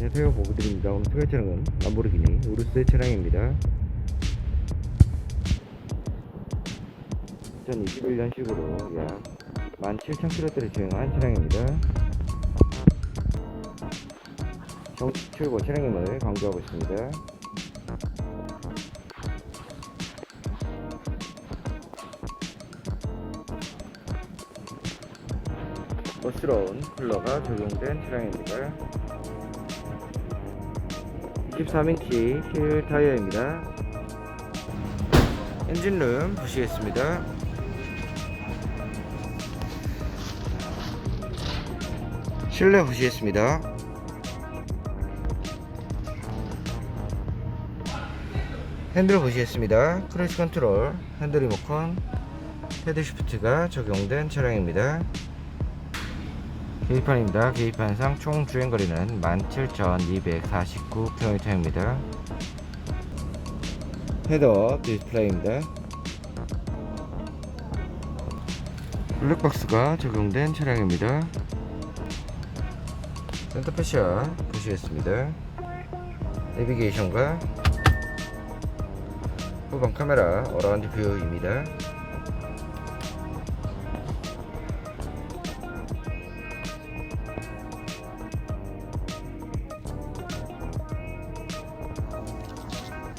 안녕하세요. 보부드립니다. 오늘 소개 차량은 람보르기니 우루스 차량입니다. 2021년식으로 약 17,000km를 주행한 차량입니다. 정식 출고 차량임을 강조하고 있습니다 멋스러운 쿨러가 적용된 차량입니다 23인치 힐 타이어입니다. 엔진룸 보시겠습니다. 실내 보시겠습니다. 핸들 보시겠습니다. 크루즈 컨트롤, 핸들 리모컨, 헤드 시프트가 적용된 차량입니다. 계기판입니다. 계기판상 총 주행거리는 17,249km입니다. 헤더 디스플레이입니다. 블랙박스가 적용된 차량입니다. 센터페시아 보시겠습니다. 내비게이션과 후방 카메라 어라운드 뷰입니다.